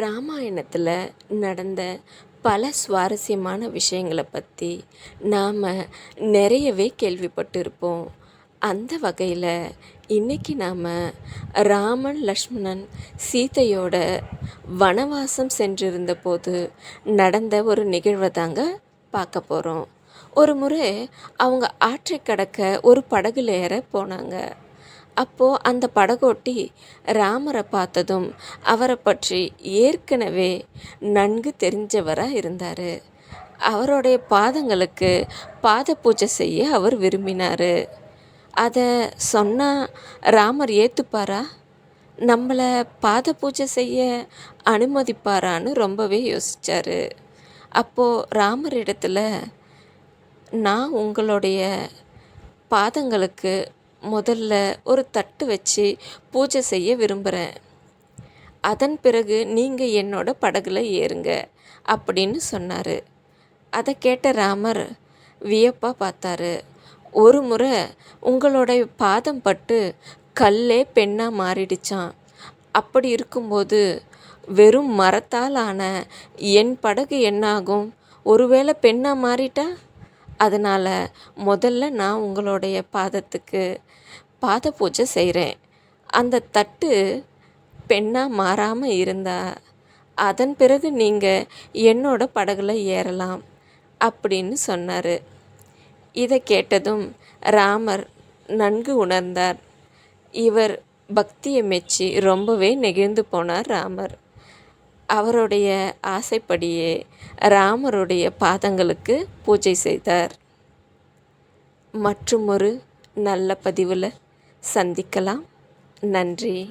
ராமாயணத்தில் நடந்த பல சுவாரஸ்யமான விஷயங்களை பற்றி நாம் நிறையவே கேள்விப்பட்டிருப்போம். அந்த வகையில் இன்றைக்கி நாம் ராமன் லக்ஷ்மணன் சீதையோட வனவாசம் சென்றிருந்த போது நடந்த ஒரு நிகழ்வை தாங்க பார்க்க போகிறோம் ஒரு முறை அவங்க ஆற்றை கடக்க ஒரு படகுல ஏற போனாங்க. அப்போது அந்த படகோட்டி ராமரை பார்த்ததும் அவரை பற்றி ஏற்கனவே நன்கு தெரிஞ்சவராக இருந்தார். அவருடைய பாதங்களுக்கு பாத பூஜை செய்ய அவர் விரும்பினார். அதை சொன்னால் ராமர் ஏற்றுப்பாரா நம்மளை பாத பூஜை செய்ய அனுமதிப்பாரான்னு ரொம்பவே யோசித்தார் அப்போது ராமர் இடத்துல நான் உங்களுடைய பாதங்களுக்கு முதல்ல ஒரு தட்டு வச்சு பூஜை செய்ய விரும்புகிறேன் அதன் பிறகு நீங்கள் என்னோட படகுல ஏறுங்க அப்படின்னு சொன்னார். அதை கேட்ட ராமர் வியப்பாக பார்த்தாரு. ஒரு முறை உங்களோட பாதம் பட்டு கல்லே பெண்ணாக மாறிடுச்சான் அப்படி இருக்கும்போது வெறும் மரத்தால் ஆன என் படகு என்னாகும்? ஒருவேளை பெண்ணாக மாறிட்டா? அதனால் முதல்ல நான் உங்களுடைய பாதத்துக்கு பாத பூஜை செய்கிறேன் அந்த தட்டு பெண்ணாக மாறாமல் இருந்தால் அதன் பிறகு நீங்கள் என்னோட படகுல ஏறலாம் அப்படின்னு சொன்னார். இதை கேட்டதும் ராமர் நன்கு உணர்ந்தார். இவர் பக்தியை மெச்சி ரொம்பவே நெகிழ்ந்து போனார் ராமர். அவருடைய ஆசைப்படியே ராமருடைய பாதங்களுக்கு பூஜை செய்தார். மற்றும் ஒரு நல்ல பதிவில் சந்திக்கலாம். நன்றி.